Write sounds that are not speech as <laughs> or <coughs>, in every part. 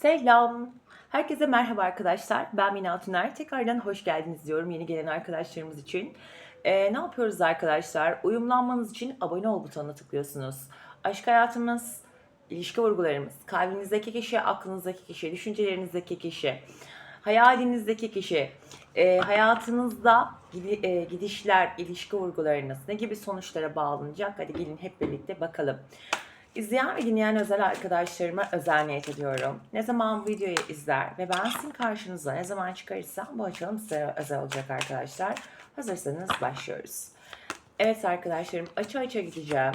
Selam. Herkese merhaba arkadaşlar. Ben Mina Tüner. Tekrardan hoş geldiniz diyorum yeni gelen arkadaşlarımız için. Ee, ne yapıyoruz arkadaşlar? Uyumlanmanız için abone ol butonuna tıklıyorsunuz. Aşk hayatımız, ilişki vurgularımız, kalbinizdeki kişi, aklınızdaki kişi, düşüncelerinizdeki kişi, hayalinizdeki kişi, e, hayatınızda gidi- gidişler, ilişki vurgularınız ne gibi sonuçlara bağlanacak? Hadi gelin hep birlikte bakalım. İzleyen ve dinleyen özel arkadaşlarıma özel niyet ediyorum. Ne zaman videoyu izler ve ben sizin karşınıza ne zaman çıkarırsam bu açılım size özel olacak arkadaşlar. Hazırsanız başlıyoruz. Evet arkadaşlarım açı açı gideceğim.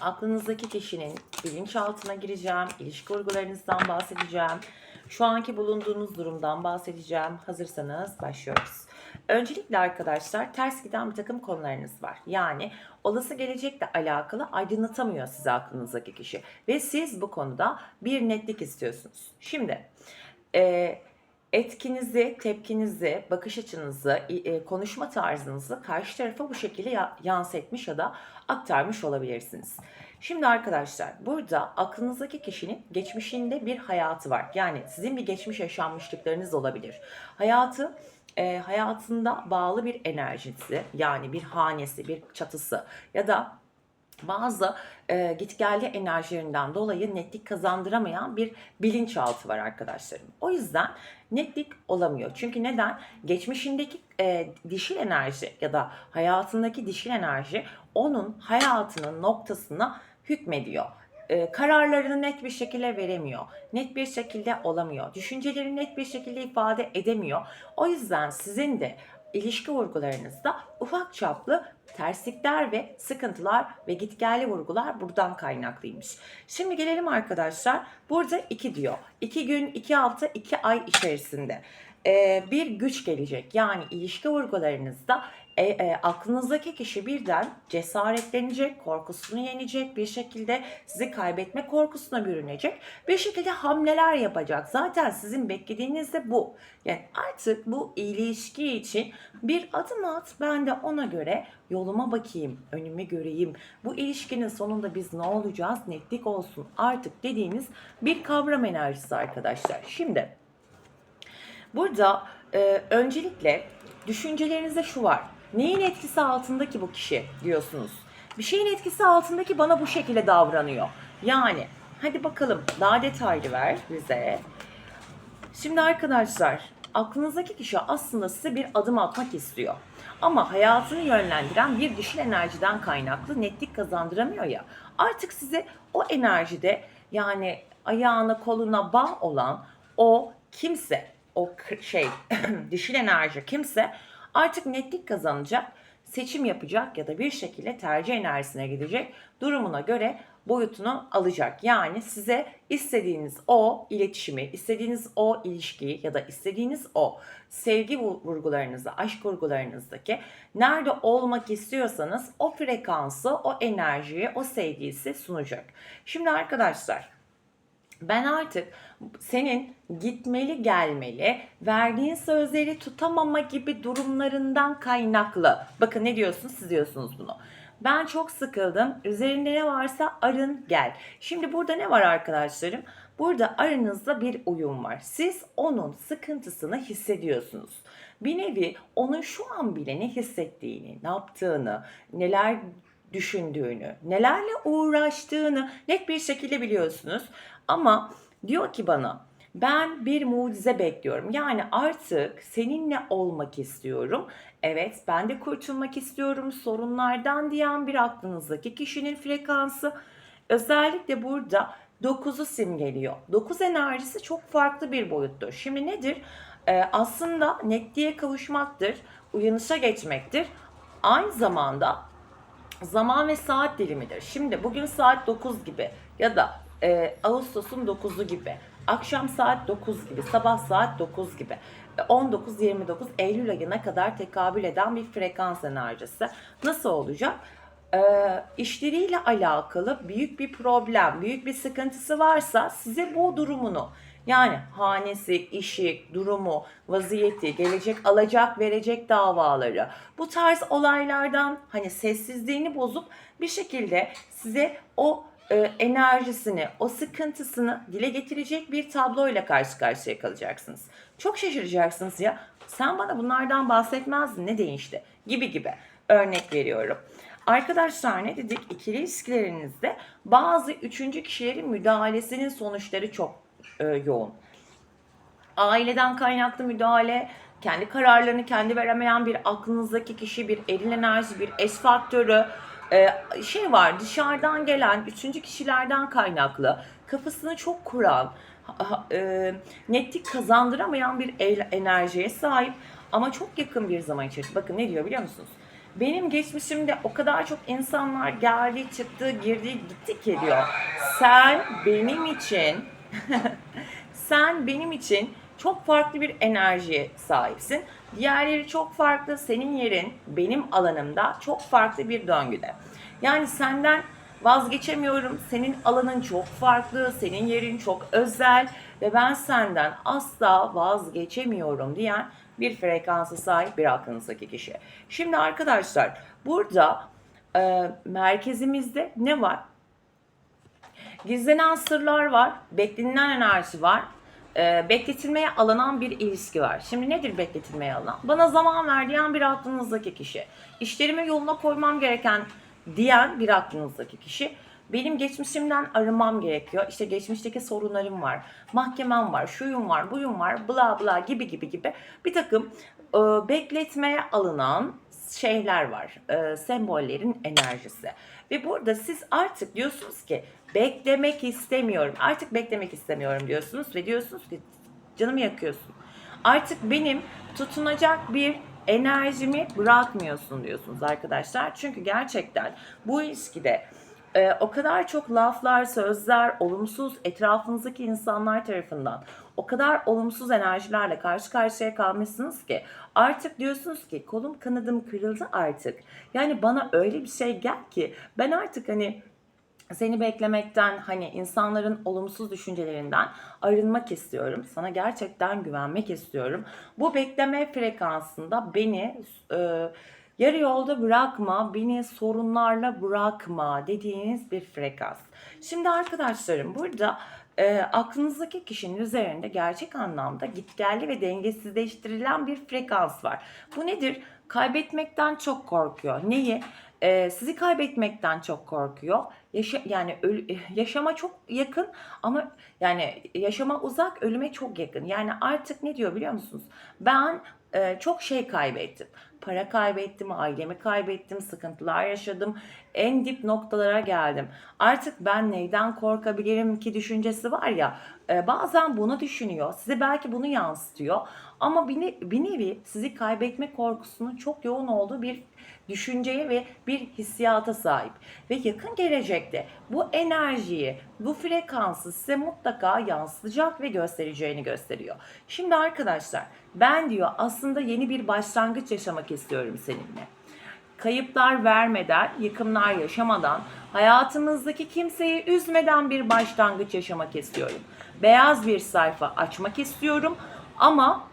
Aklınızdaki kişinin bilinçaltına gireceğim. ilişki vurgularınızdan bahsedeceğim. Şu anki bulunduğunuz durumdan bahsedeceğim. Hazırsanız başlıyoruz. Öncelikle arkadaşlar ters giden bir takım konularınız var. Yani olası gelecekle alakalı aydınlatamıyor size aklınızdaki kişi. Ve siz bu konuda bir netlik istiyorsunuz. Şimdi e, etkinizi, tepkinizi, bakış açınızı, e, konuşma tarzınızı karşı tarafa bu şekilde ya- yansıtmış ya da aktarmış olabilirsiniz. Şimdi arkadaşlar burada aklınızdaki kişinin geçmişinde bir hayatı var. Yani sizin bir geçmiş yaşanmışlıklarınız olabilir. Hayatı e, hayatında bağlı bir enerjisi yani bir hanesi, bir çatısı ya da bazı e, gitgelli enerjilerinden dolayı netlik kazandıramayan bir bilinçaltı var arkadaşlarım. O yüzden netlik olamıyor. Çünkü neden? Geçmişindeki e, dişil enerji ya da hayatındaki dişil enerji onun hayatının noktasına hükmediyor. E, kararlarını net bir şekilde veremiyor. Net bir şekilde olamıyor. Düşünceleri net bir şekilde ifade edemiyor. O yüzden sizin de ilişki vurgularınızda ufak çaplı terslikler ve sıkıntılar ve gitgelli vurgular buradan kaynaklıymış. Şimdi gelelim arkadaşlar. Burada iki diyor. İki gün, iki hafta, iki ay içerisinde e, bir güç gelecek. Yani ilişki vurgularınızda e, e, aklınızdaki kişi birden cesaretlenecek, korkusunu yenecek, bir şekilde sizi kaybetme korkusuna bürünecek, bir şekilde hamleler yapacak. Zaten sizin beklediğiniz de bu. Yani artık bu ilişki için bir adım at, ben de ona göre yoluma bakayım, önümü göreyim. Bu ilişkinin sonunda biz ne olacağız, netlik olsun artık dediğiniz bir kavram enerjisi arkadaşlar. Şimdi Burada e, öncelikle düşüncelerinizde şu var. Neyin etkisi altındaki bu kişi diyorsunuz. Bir şeyin etkisi altındaki bana bu şekilde davranıyor. Yani hadi bakalım daha detaylı ver bize. Şimdi arkadaşlar aklınızdaki kişi aslında size bir adım atmak istiyor. Ama hayatını yönlendiren bir dişil enerjiden kaynaklı netlik kazandıramıyor ya. Artık size o enerjide yani ayağına koluna bağ olan o kimse o şey <clears throat> dişil enerji kimse artık netlik kazanacak, seçim yapacak ya da bir şekilde tercih enerjisine gidecek. Durumuna göre boyutunu alacak. Yani size istediğiniz o iletişimi, istediğiniz o ilişkiyi ya da istediğiniz o sevgi vu- vurgularınızı, aşk vurgularınızdaki nerede olmak istiyorsanız o frekansı, o enerjiyi, o sevgiyi size sunacak. Şimdi arkadaşlar ben artık senin gitmeli gelmeli, verdiğin sözleri tutamama gibi durumlarından kaynaklı. Bakın ne diyorsunuz siz diyorsunuz bunu. Ben çok sıkıldım. Üzerinde ne varsa arın gel. Şimdi burada ne var arkadaşlarım? Burada aranızda bir uyum var. Siz onun sıkıntısını hissediyorsunuz. Bir nevi onun şu an bile ne hissettiğini, ne yaptığını, neler düşündüğünü, nelerle uğraştığını net bir şekilde biliyorsunuz. Ama diyor ki bana ben bir mucize bekliyorum. Yani artık seninle olmak istiyorum. Evet ben de kurtulmak istiyorum sorunlardan diyen bir aklınızdaki kişinin frekansı. Özellikle burada 9'u simgeliyor. 9 enerjisi çok farklı bir boyuttur. Şimdi nedir? Ee, aslında netliğe kavuşmaktır, uyanışa geçmektir. Aynı zamanda zaman ve saat dilimidir. Şimdi bugün saat 9 gibi ya da e, Ağustos'un 9'u gibi, akşam saat 9 gibi, sabah saat 9 gibi, e, 19-29 Eylül ayına kadar tekabül eden bir frekans enerjisi. Nasıl olacak? E, işleriyle alakalı büyük bir problem, büyük bir sıkıntısı varsa size bu durumunu yani hanesi, işi, durumu, vaziyeti, gelecek alacak verecek davaları bu tarz olaylardan hani sessizliğini bozup bir şekilde size o e, enerjisini, o sıkıntısını dile getirecek bir tabloyla karşı karşıya kalacaksınız. Çok şaşıracaksınız ya. Sen bana bunlardan bahsetmezdin ne değişti gibi gibi örnek veriyorum. Arkadaşlar ne dedik? İkili ilişkilerinizde bazı üçüncü kişilerin müdahalesinin sonuçları çok e, yoğun. Aileden kaynaklı müdahale, kendi kararlarını kendi veremeyen bir aklınızdaki kişi, bir eril enerji, bir es faktörü, e, şey var dışarıdan gelen üçüncü kişilerden kaynaklı kafasını çok kuran, e, netlik kazandıramayan bir enerjiye sahip ama çok yakın bir zaman içerisinde. Bakın ne diyor biliyor musunuz? Benim geçmişimde o kadar çok insanlar geldi, çıktı, girdi, gitti ki diyor. Sen benim için <laughs> sen benim için çok farklı bir enerjiye sahipsin. Diğerleri çok farklı. Senin yerin benim alanımda çok farklı bir döngüde. Yani senden vazgeçemiyorum. Senin alanın çok farklı. Senin yerin çok özel ve ben senden asla vazgeçemiyorum diyen bir frekansa sahip bir aklınızdaki kişi. Şimdi arkadaşlar burada e, merkezimizde ne var? Gizlenen sırlar var, beklenilen enerji var, e, bekletilmeye alınan bir ilişki var. Şimdi nedir bekletilmeye alınan? Bana zaman ver diyen bir aklınızdaki kişi. İşlerimi yoluna koymam gereken diyen bir aklınızdaki kişi. Benim geçmişimden arınmam gerekiyor. İşte geçmişteki sorunlarım var. Mahkemem var, şuyum var, buyum var, bla bla gibi gibi gibi. Bir takım e, bekletmeye alınan şeyler var. E, sembollerin enerjisi. Ve burada siz artık diyorsunuz ki beklemek istemiyorum. Artık beklemek istemiyorum diyorsunuz ve diyorsunuz ki canımı yakıyorsun. Artık benim tutunacak bir enerjimi bırakmıyorsun diyorsunuz arkadaşlar. Çünkü gerçekten bu ilişkide e, o kadar çok laflar, sözler, olumsuz etrafınızdaki insanlar tarafından o kadar olumsuz enerjilerle karşı karşıya kalmışsınız ki artık diyorsunuz ki kolum kanadım kırıldı artık. Yani bana öyle bir şey gel ki ben artık hani seni beklemekten hani insanların olumsuz düşüncelerinden arınmak istiyorum. Sana gerçekten güvenmek istiyorum. Bu bekleme frekansında beni e, yarı yolda bırakma, beni sorunlarla bırakma dediğiniz bir frekans. Şimdi arkadaşlarım burada e, aklınızdaki kişinin üzerinde gerçek anlamda gitgelli ve dengesizleştirilen bir frekans var. Bu nedir? Kaybetmekten çok korkuyor. Neyi? Ee, sizi kaybetmekten çok korkuyor. Yaşa, yani öl- yaşama çok yakın ama yani yaşama uzak, ölüme çok yakın. Yani artık ne diyor biliyor musunuz? Ben e, çok şey kaybettim. Para kaybettim, ailemi kaybettim, sıkıntılar yaşadım. En dip noktalara geldim. Artık ben neyden korkabilirim ki düşüncesi var ya. e, bazen bunu düşünüyor. Size belki bunu yansıtıyor. Ama bir, ne- bir nevi sizi kaybetme korkusunun çok yoğun olduğu bir düşünceye ve bir hissiyata sahip. Ve yakın gelecekte bu enerjiyi, bu frekansı size mutlaka yansıtacak ve göstereceğini gösteriyor. Şimdi arkadaşlar ben diyor aslında yeni bir başlangıç yaşamak istiyorum seninle. Kayıplar vermeden, yıkımlar yaşamadan, hayatımızdaki kimseyi üzmeden bir başlangıç yaşamak istiyorum. Beyaz bir sayfa açmak istiyorum ama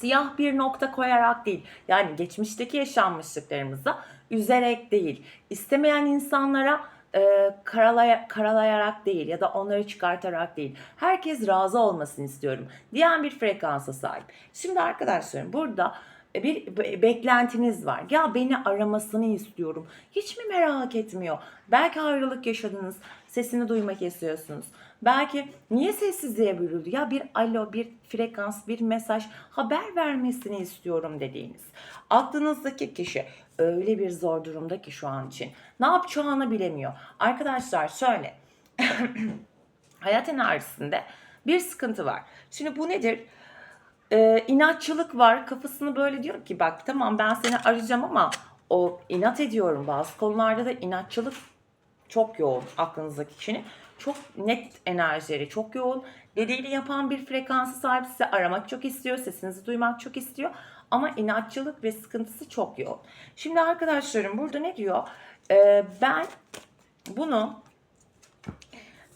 siyah bir nokta koyarak değil. Yani geçmişteki yaşanmışlıklarımıza üzerek değil. İstemeyen insanlara e, karalaya, karalayarak değil ya da onları çıkartarak değil. Herkes razı olmasını istiyorum diyen bir frekansa sahip. Şimdi arkadaşlarım burada bir be- beklentiniz var. Ya beni aramasını istiyorum. Hiç mi merak etmiyor? Belki ayrılık yaşadınız. Sesini duymak istiyorsunuz. Belki niye sessizliğe bürüldü? Ya bir alo, bir frekans, bir mesaj, haber vermesini istiyorum dediğiniz. Aklınızdaki kişi öyle bir zor durumda ki şu an için. Ne yapacağını bilemiyor. Arkadaşlar şöyle. <clears throat> hayat enerjisinde bir sıkıntı var. Şimdi bu nedir? Ee, inatçılık var. Kafasını böyle diyor ki bak tamam ben seni arayacağım ama o inat ediyorum. Bazı konularda da inatçılık çok yoğun aklınızdaki kişinin. Çok net enerjileri çok yoğun. Dediğini yapan bir frekansı sahip size aramak çok istiyor. Sesinizi duymak çok istiyor. Ama inatçılık ve sıkıntısı çok yoğun. Şimdi arkadaşlarım burada ne diyor? Ee, ben bunu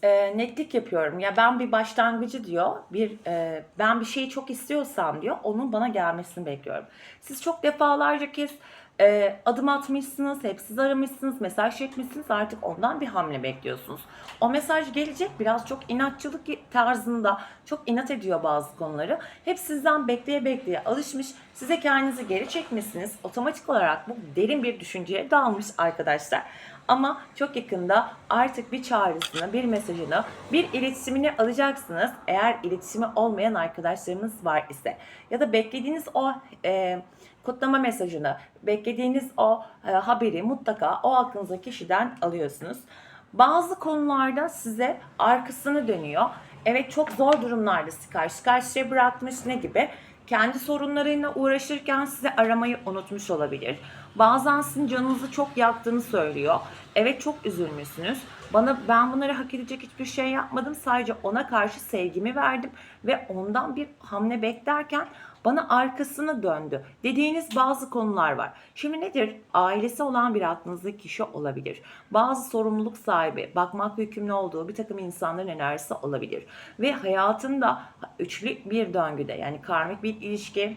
e, netlik yapıyorum. Ya ben bir başlangıcı diyor, bir e, ben bir şeyi çok istiyorsam diyor, onun bana gelmesini bekliyorum. Siz çok defalarca kez e, adım atmışsınız, hep siz aramışsınız, mesaj çekmişsiniz artık ondan bir hamle bekliyorsunuz. O mesaj gelecek biraz çok inatçılık tarzında çok inat ediyor bazı konuları. Hep sizden bekleye bekleye alışmış, size kendinizi geri çekmişsiniz. Otomatik olarak bu derin bir düşünceye dalmış arkadaşlar. Ama çok yakında artık bir çağrısını, bir mesajını, bir iletişimini alacaksınız. Eğer iletişimi olmayan arkadaşlarınız var ise ya da beklediğiniz o e, kutlama mesajını, beklediğiniz o e, haberi mutlaka o aklınızdaki kişiden alıyorsunuz. Bazı konularda size arkasını dönüyor. Evet çok zor durumlarda sizi karşı karşıya bırakmış ne gibi? Kendi sorunlarıyla uğraşırken size aramayı unutmuş olabilir. Bazen sizin canınızı çok yaktığını söylüyor. Evet çok üzülmüşsünüz. Bana ben bunları hak edecek hiçbir şey yapmadım. Sadece ona karşı sevgimi verdim ve ondan bir hamle beklerken bana arkasını döndü dediğiniz bazı konular var. Şimdi nedir? Ailesi olan bir aklınızdaki kişi olabilir. Bazı sorumluluk sahibi, bakmakla yükümlü olduğu bir takım insanların enerjisi olabilir. Ve hayatında üçlü bir döngüde yani karmik bir ilişki,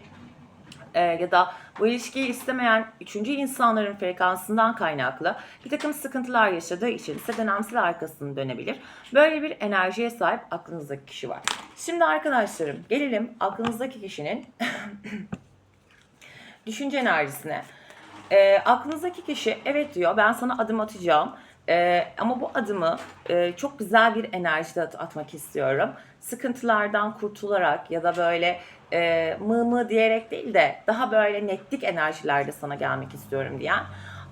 e, ya da bu ilişkiyi istemeyen üçüncü insanların frekansından kaynaklı bir takım sıkıntılar yaşadığı için ise dönemsel arkasını dönebilir. Böyle bir enerjiye sahip aklınızdaki kişi var. Şimdi arkadaşlarım gelelim aklınızdaki kişinin <coughs> düşünce enerjisine. E, aklınızdaki kişi evet diyor ben sana adım atacağım. E, ama bu adımı e, çok güzel bir enerjide at- atmak istiyorum. Sıkıntılardan kurtularak ya da böyle e, mı mı diyerek değil de daha böyle netlik enerjilerde sana gelmek istiyorum diyen.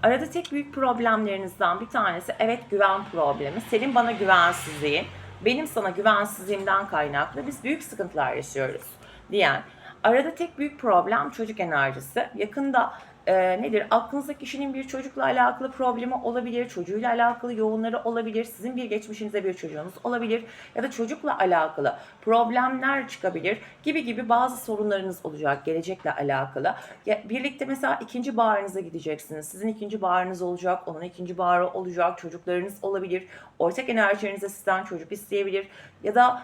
Arada tek büyük problemlerinizden bir tanesi evet güven problemi. Senin bana güvensizliğin, benim sana güvensizliğimden kaynaklı biz büyük sıkıntılar yaşıyoruz diyen. Arada tek büyük problem çocuk enerjisi. Yakında e, nedir? Aklınızdaki kişinin bir çocukla alakalı problemi olabilir, çocuğuyla alakalı yoğunları olabilir, sizin bir geçmişinizde bir çocuğunuz olabilir ya da çocukla alakalı problemler çıkabilir gibi gibi bazı sorunlarınız olacak gelecekle alakalı. Ya, birlikte mesela ikinci bağrınıza gideceksiniz. Sizin ikinci bağrınız olacak, onun ikinci bağrı olacak, çocuklarınız olabilir. Ortak enerjilerinize sizden çocuk isteyebilir ya da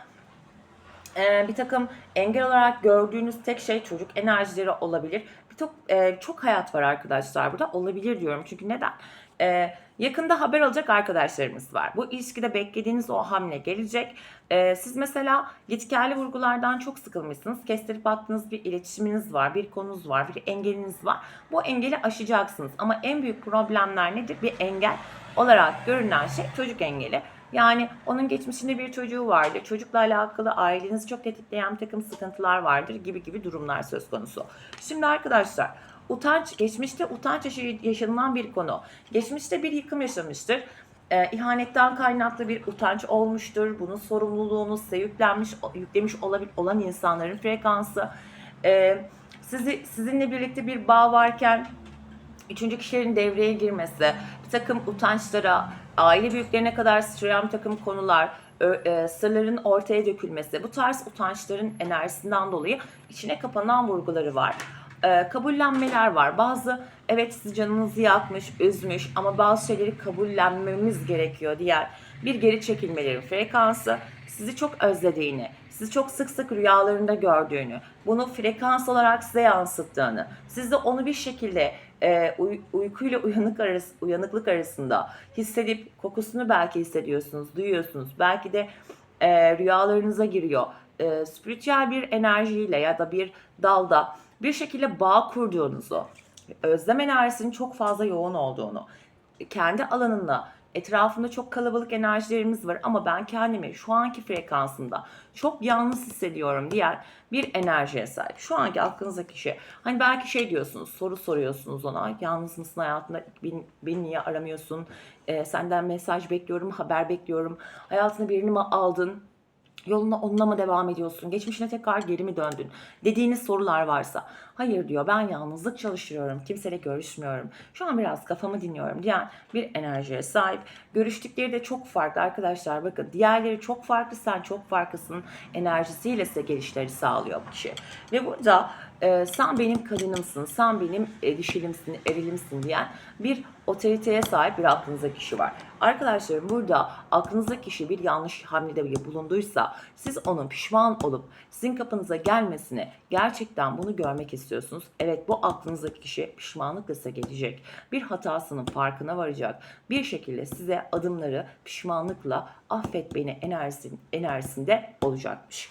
e, bir takım engel olarak gördüğünüz tek şey çocuk enerjileri olabilir. Bir çok e, çok hayat var arkadaşlar burada. Olabilir diyorum çünkü neden? E, yakında haber alacak arkadaşlarımız var. Bu ilişkide beklediğiniz o hamle gelecek. E, siz mesela gitgelli vurgulardan çok sıkılmışsınız. Kestirip attığınız bir iletişiminiz var, bir konunuz var, bir engeliniz var. Bu engeli aşacaksınız. Ama en büyük problemler nedir? Bir engel olarak görünen şey çocuk engeli. Yani onun geçmişinde bir çocuğu vardır. Çocukla alakalı ailenizi çok tetikleyen bir takım sıkıntılar vardır gibi gibi durumlar söz konusu. Şimdi arkadaşlar utanç, geçmişte utanç yaşanılan bir konu. Geçmişte bir yıkım yaşamıştır. Ee, ihanetten kaynaklı bir utanç olmuştur. Bunun sorumluluğunu size yüklenmiş, yüklemiş olabil, olan insanların frekansı. Ee, sizi sizinle birlikte bir bağ varken üçüncü kişilerin devreye girmesi, takım utançlara, aile büyüklerine kadar sıçrayan takım konular, e, sırların ortaya dökülmesi, bu tarz utançların enerjisinden dolayı içine kapanan vurguları var. E, kabullenmeler var. Bazı evet sizi canınızı yakmış, üzmüş ama bazı şeyleri kabullenmemiz gerekiyor diğer bir geri çekilmelerin frekansı sizi çok özlediğini, sizi çok sık sık rüyalarında gördüğünü, bunu frekans olarak size yansıttığını, siz onu bir şekilde e, uy- uykuyla uyanık arası, uyanıklık arasında hissedip kokusunu belki hissediyorsunuz, duyuyorsunuz. Belki de e, rüyalarınıza giriyor. E, spiritüel bir enerjiyle ya da bir dalda bir şekilde bağ kurduğunuzu, özlem enerjisinin çok fazla yoğun olduğunu, kendi alanında etrafında çok kalabalık enerjilerimiz var ama ben kendimi şu anki frekansımda çok yalnız hissediyorum diyen bir enerjiye sahip. Şu anki aklınızdaki kişi. Hani belki şey diyorsunuz, soru soruyorsunuz ona. Yalnız mısın hayatında? Beni, niye aramıyorsun? Ee, senden mesaj bekliyorum, haber bekliyorum. Hayatına birini mi aldın? Yoluna onunla mı devam ediyorsun? Geçmişine tekrar geri mi döndün? Dediğiniz sorular varsa. Hayır diyor ben yalnızlık çalışıyorum. Kimseyle görüşmüyorum. Şu an biraz kafamı dinliyorum diyen bir enerjiye sahip. Görüştükleri de çok farklı arkadaşlar. Bakın diğerleri çok farklı sen çok farklısın enerjisiyle size gelişleri sağlıyor bu kişi. Ve burada e, sen benim kadınımsın, sen benim e, dişilimsin, erilimsin diyen bir otoriteye sahip bir aklınızdaki kişi var. Arkadaşlarım burada aklınızdaki kişi bir yanlış hamlede bile bulunduysa siz onun pişman olup sizin kapınıza gelmesini gerçekten bunu görmek istiyorsunuz. Evet bu aklınızdaki kişi pişmanlıkla size gelecek. Bir hatasının farkına varacak. Bir şekilde size adımları pişmanlıkla affet beni enerjisinde olacakmış.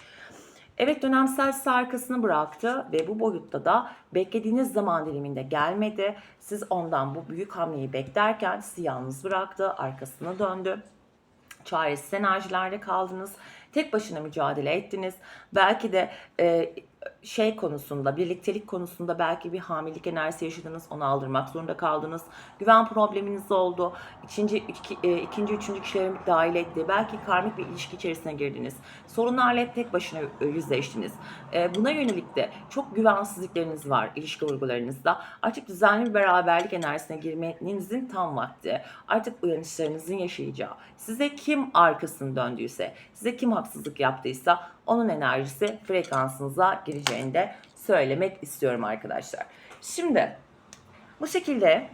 Evet dönemsel sizi bıraktı ve bu boyutta da beklediğiniz zaman diliminde gelmedi. Siz ondan bu büyük hamleyi beklerken sizi yalnız bıraktı, arkasına döndü. Çaresiz enerjilerde kaldınız. Tek başına mücadele ettiniz. Belki de e, şey konusunda, birliktelik konusunda belki bir hamilelik enerjisi yaşadınız. Onu aldırmak zorunda kaldınız. Güven probleminiz oldu. İkinci, iki, e, ikinci üçüncü kişilerin dahil etti. Belki karmik bir ilişki içerisine girdiniz. Sorunlarla tek başına yüzleştiniz. E, buna yönelik de çok güvensizlikleriniz var ilişki vurgularınızda. Artık düzenli bir beraberlik enerjisine girmenizin tam vakti. Artık uyanışlarınızın yaşayacağı. Size kim arkasını döndüyse, size kim haksızlık yaptıysa onun enerjisi frekansınıza gireceğini de söylemek istiyorum arkadaşlar. Şimdi bu şekilde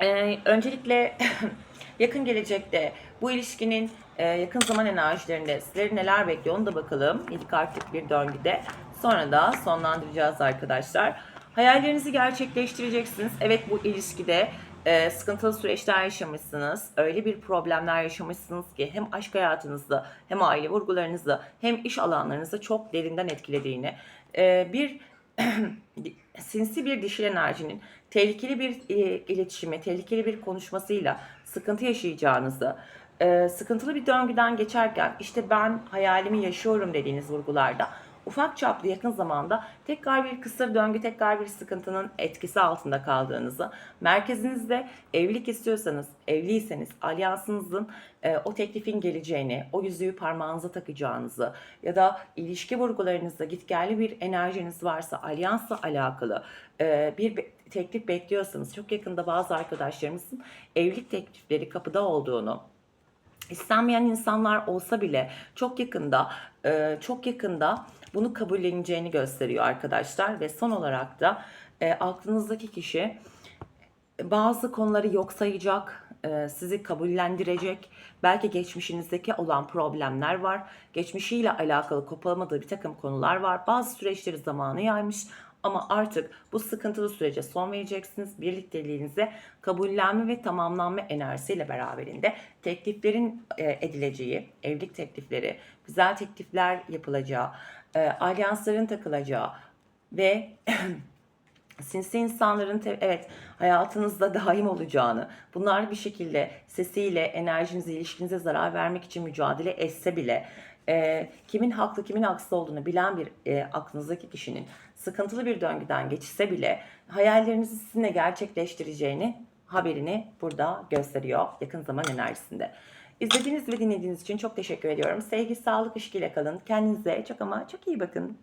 e, öncelikle <laughs> yakın gelecekte bu ilişkinin e, yakın zaman enerjilerinde sizleri neler bekliyor onu da bakalım. 7 kartlık bir döngüde. Sonra da sonlandıracağız arkadaşlar. Hayallerinizi gerçekleştireceksiniz. Evet bu ilişkide e, sıkıntılı süreçler yaşamışsınız. Öyle bir problemler yaşamışsınız ki hem aşk hayatınızda hem aile vurgularınızda hem iş alanlarınızda çok derinden etkilediğini e, bir <clears throat> sinsi bir dişil enerjinin tehlikeli bir e, iletişime, tehlikeli bir konuşmasıyla sıkıntı yaşayacağınızı, e, sıkıntılı bir döngüden geçerken işte ben hayalimi yaşıyorum dediğiniz vurgularda ufak çaplı yakın zamanda tekrar bir kısır döngü, tekrar bir sıkıntının etkisi altında kaldığınızı, merkezinizde evlilik istiyorsanız, evliyseniz alyansınızın e, o teklifin geleceğini, o yüzüğü parmağınıza takacağınızı ya da ilişki vurgularınızda gitgelli bir enerjiniz varsa alyansla alakalı e, bir teklif bekliyorsanız çok yakında bazı arkadaşlarımızın evlilik teklifleri kapıda olduğunu, istenmeyen insanlar olsa bile çok yakında e, çok yakında bunu kabulleneceğini gösteriyor arkadaşlar ve son olarak da e, aklınızdaki kişi bazı konuları yok sayacak, e, sizi kabullendirecek. Belki geçmişinizdeki olan problemler var. Geçmişiyle alakalı kopamadığı bir takım konular var. Bazı süreçleri zamanı yaymış ama artık bu sıkıntılı sürece son vereceksiniz. Birlikteliğinize kabullenme ve tamamlanma enerjisiyle beraberinde tekliflerin e, edileceği, evlilik teklifleri, güzel teklifler yapılacağı, e, alyansların takılacağı ve <clears throat> sinsi insanların evet hayatınızda daim olacağını, bunlar bir şekilde sesiyle enerjinize, ilişkinize zarar vermek için mücadele etse bile e, kimin haklı kimin haksız olduğunu bilen bir e, aklınızdaki kişinin sıkıntılı bir döngüden geçse bile hayallerinizi sizinle gerçekleştireceğini haberini burada gösteriyor yakın zaman enerjisinde. İzlediğiniz ve dinlediğiniz için çok teşekkür ediyorum. Sevgi, sağlık, işkiyle kalın. Kendinize çok ama çok iyi bakın.